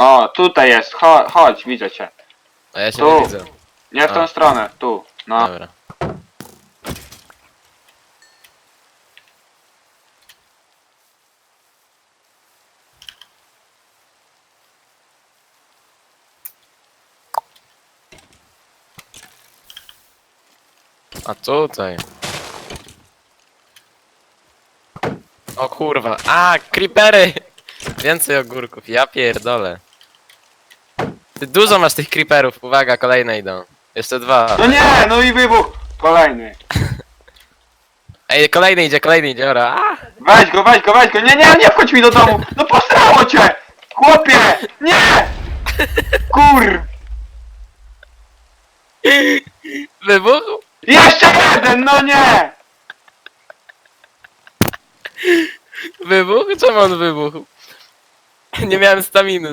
O, tutaj jest, Cho chodź, widzę cię. A ja cię Tu. nie widzę. Nie w tą A. stronę, tu. No. Dobra. A tutaj. O kurwa. A, creepery! Więcej ogórków, ja pierdolę. Ty dużo masz tych creeperów, uwaga, kolejne idą. Jeszcze dwa. No nie, no i wybuch! Kolejny. Ej, kolejny idzie, kolejny idzie, ora. A! Weź go, weź go, weź go. Nie, nie, nie wchodź mi do domu. No posrało cię! Chłopie! Nie! Kur! Wybuchł? Jeszcze jeden, no nie! Wybuchł? Czemu on wybuchł? Nie miałem staminy,